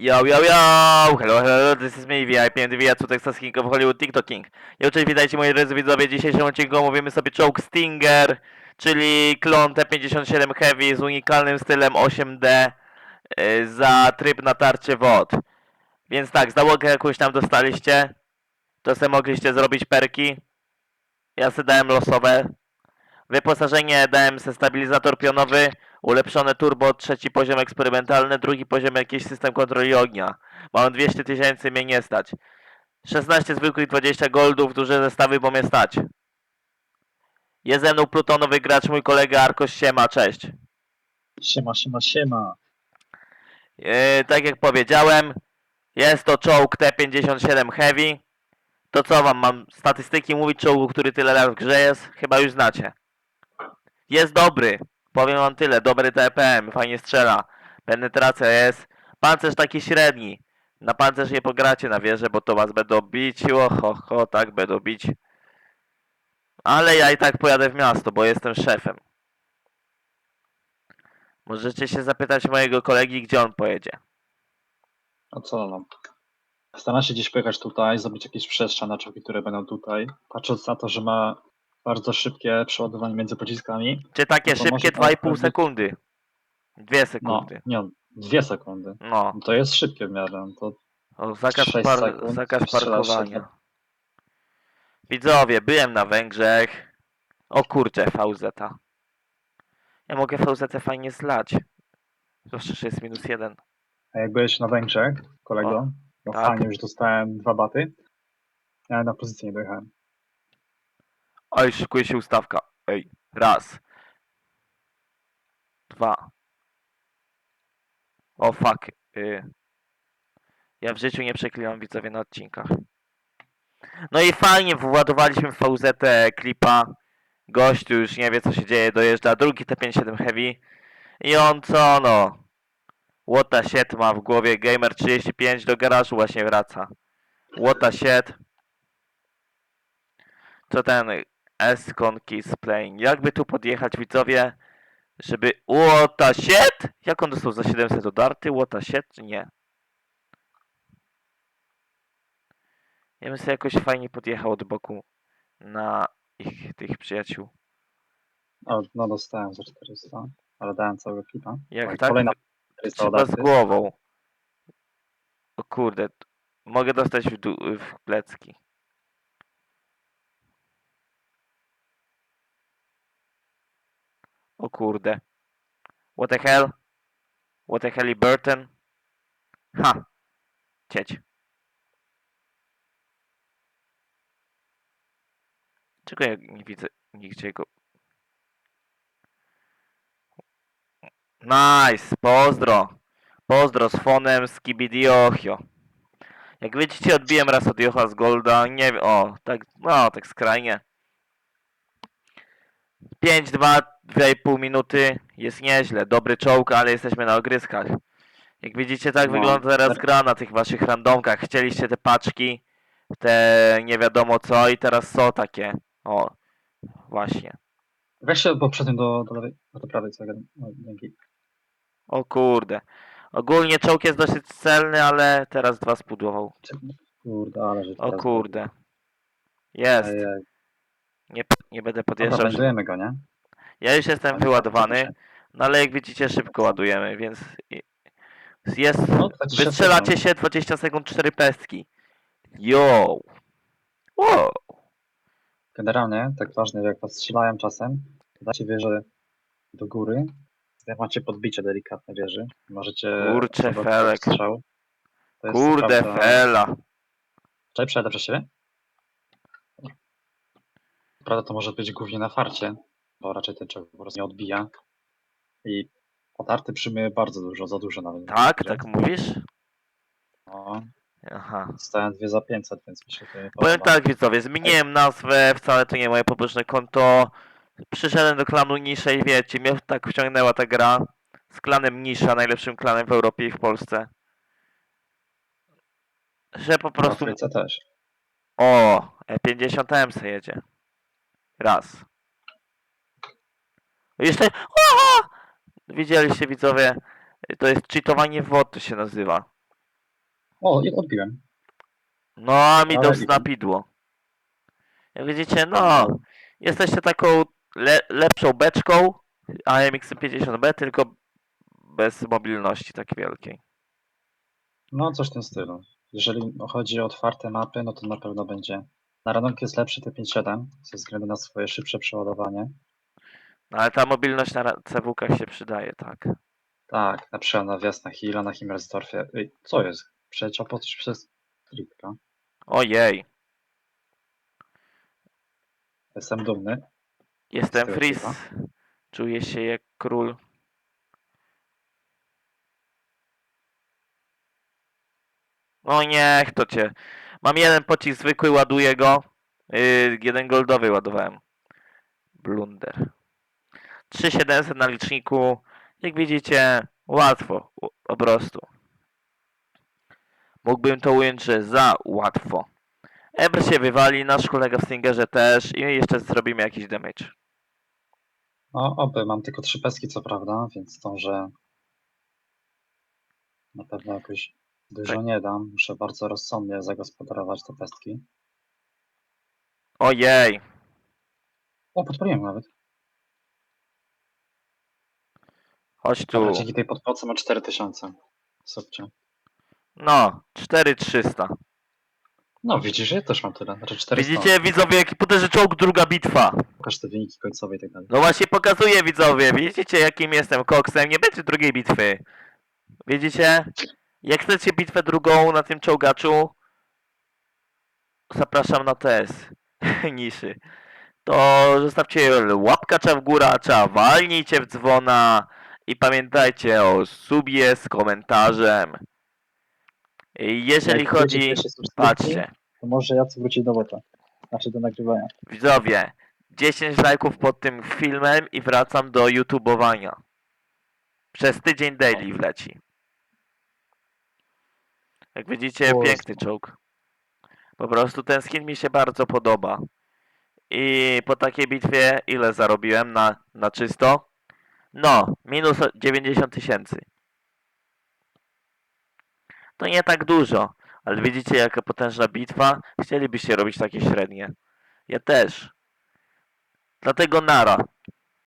Yo, yo, yo! Hello, hello, this is me, VIP and the Texas King of Hollywood TikTok King. Yo, cześć, witajcie moi drodzy widzowie. W dzisiejszym odcinku omówimy sobie czołg Stinger, czyli klon T57 Heavy z unikalnym stylem 8D y, za tryb na tarcie wod. Więc tak, załogę jakąś tam dostaliście, to sobie mogliście zrobić perki. Ja sobie dałem losowe. Wyposażenie dałem se stabilizator pionowy, ulepszone turbo, trzeci poziom eksperymentalny, drugi poziom jakiś system kontroli ognia. Mam 200 tysięcy, mnie nie stać. 16 zwykłych, 20 goldów, duże zestawy, bo mnie stać. Jest ze mną plutonowy gracz, mój kolega Arkos Siema, cześć. Siema, siema, siema. Yy, tak jak powiedziałem, jest to czołg T57 Heavy. To co wam mam statystyki mówić czołgu, który tyle lat w grze jest? Chyba już znacie. Jest dobry. Powiem wam tyle. Dobry TPM, fajnie strzela. Penetracja jest. Pancerz taki średni. Na pancerz nie pogracie na wieżę, bo to was będą bić. Oho, ho, tak będą bić. Ale ja i tak pojadę w miasto, bo jestem szefem. Możecie się zapytać mojego kolegi, gdzie on pojedzie. A co no? Staram się gdzieś pojechać tutaj, zrobić jakieś przestrzeń na czołgi, które będą tutaj. Patrząc na to, że ma bardzo szybkie przeładowanie między pociskami. Czy takie No to szybkie pan 2,5 powiedzieć- sekundy? Dwie No, sekundy. nie, dwie sekundy. No, No To jest szybkie w miarę. To o, zakaz, par sekund, zakaz parkowania. sekund. Widzowie, byłem na Węgrzech. O kurczę, VZ. Ja mogę VZ fajnie zlać. Zwłaszcza, że jest minus jeden. a jak byłeś na Węgrzech, kolego, no tak. fajnie, już dostałem dwa baty. Ja na pozycję nie dojechałem. Oj, szykuje się ustawka. Ej, raz. Dwa. O fuck. Y. Ja w życiu nie przeklinam widzowie na odcinkach. No i fajnie, władowaliśmy w VZ klipa. Gościu już nie wie co się dzieje, dojeżdża drugi T57 Heavy. I on co no? The shit ma w głowie, Gamer 35 do garażu właśnie wraca. The shit. Co ten Escon Kiss Plane. Jakby tu podjechać widzowie, żeby... What the shit? Jak on dostał za 700 dodarty? What the shit? Czy nie? Ja bym sobie jakoś fajnie podjechał od boku na ich tych przyjaciół. O, no dostałem za 400, ale dałem całego klipa. Jak tak, Kolejna to 400 trzeba z odarty. głową. O kurde, mogę dostać w, dół- w plecki. O kurde. What the hell? What the hell, Burton? Ha! Cieć. Czego ja nie widzę nigdzie go? Nice, pozdro. Pozdro z fonem z Kibidiochio. Jak widzicie, odbiłem raz od Jocha z Golda. Nie wiem, o, tak, no, tak skrajnie. 5-2, 2,5 minuty. Jest nieźle. Dobry czołg, ale jesteśmy na ogryskach. Jak widzicie, tak No, wygląda teraz gra na tych waszych randomkach. Chcieliście te paczki, te nie wiadomo co i teraz są takie. O, właśnie. Weź się poprzednio do, do lewej, do prawej, co ja gadam. No, dzięki. O kurde. Ogólnie czołg jest dosyć celny, ale teraz dwa spudłował. Kurde, ale że O teraz- kurde. Jest. Ejej. Nie, nie będę Dobra, podjeżdżał. będziemy go, nie? Ja już jestem wyładowany, no ale jak widzicie szybko ładujemy, więc jest. No, 20 Wystrzelacie sekund. się 20 sekund 4 pestki. Yo! Wow! Generalnie, tak ważne, jak was strzelają czasem, to dajcie wieżę do góry, jak macie podbicie delikatne wieży, możecie... Zobaczyć Felek. Strzał. Kurde prawda- fela. Czekaj, przejadę przez siebie? Prawda, to może być głównie na farcie, bo raczej ten czołg po prostu nie odbija. I otarty przyjmuje bardzo dużo, za dużo nawet. Tak, tak mówisz? No, Aha. dostałem dwie za 500, więc mi się to nie Powiem tak widzowie, zmieniłem nazwę, wcale to nie moje poboczne konto. Przyszedłem do klanu Nisza i wiecie, mnie tak wciągnęła ta gra z klanem Nisza, najlepszym klanem w Europie i w Polsce. Że po W prostu... Afryce też. O, E50M se jedzie. Raz. Jeszcze... Aha! Widzieliście widzowie, to jest cheatowanie w WOD to się nazywa. O, i odbiłem. No, a mi Ale. Jak widzicie, no, jesteście taką le lepszą beczką AMX 50B, tylko bez mobilności tak wielkiej. No, coś w tym stylu. Jeżeli chodzi o otwarte mapy, no to na pewno będzie. Na randomki jest lepszy T57 ze względu na swoje szybsze przeładowanie. No, ale ta mobilność na CWK się przydaje, tak. Tak, na przykład na Wiasna Hilla, na Himmelsdorfie. Ej, co jest? Przeleciał pod, przez tripka. Ojej, Jestem dumny. jestem typa. Czuję się jak król. O niech to cię. Mam jeden pocisk zwykły, ładuję go. Yy, jeden goldowy ładowałem. Blunder. 3700 na liczniku. Jak widzicie, łatwo. Po prostu. Mógłbym to ująć, że za łatwo. Ebr się wywali, nasz kolega w Stingerze też i jeszcze zrobimy jakiś damage. No, oby, mam tylko trzy peski, co prawda, więc zdążę. Na pewno jakoś dużo Tak. nie dam. Muszę bardzo rozsądnie zagospodarować te pestki. Ojej. O, podpaliłem nawet. Chodź tu. Dzięki tej podpałce ma 4000. Subcie. No, 4300. No, widzisz, ja też mam tyle. Znaczy 400. Widzicie widzowie, jaki potężny czołg, druga bitwa. Pokaż te wyniki końcowe i tak dalej. No właśnie pokazuję widzowie, widzicie jakim jestem koksem, nie będzie drugiej bitwy. Widzicie? Jak chcecie bitwę drugą na tym czołgaczu, zapraszam na TS niszy. To zostawcie łapkacza w górę, walnijcie w dzwona i pamiętajcie o subie z komentarzem. Jeżeli Jak chodzi, 200 subskrypcji, patrzcie. To może Jacek wróci do bota. Znaczy do nagrywania. Widzowie, 10 lajków pod tym filmem i wracam do YouTubeowania. Przez tydzień daily wleci. Jak widzicie, O, piękny czołg. Po prostu ten skin mi się bardzo podoba. I po takiej bitwie ile zarobiłem na, na czysto? No, minus 90 tysięcy. To nie tak dużo, ale widzicie jaka potężna bitwa? Chcielibyście robić takie średnie. Ja też. Dlatego nara.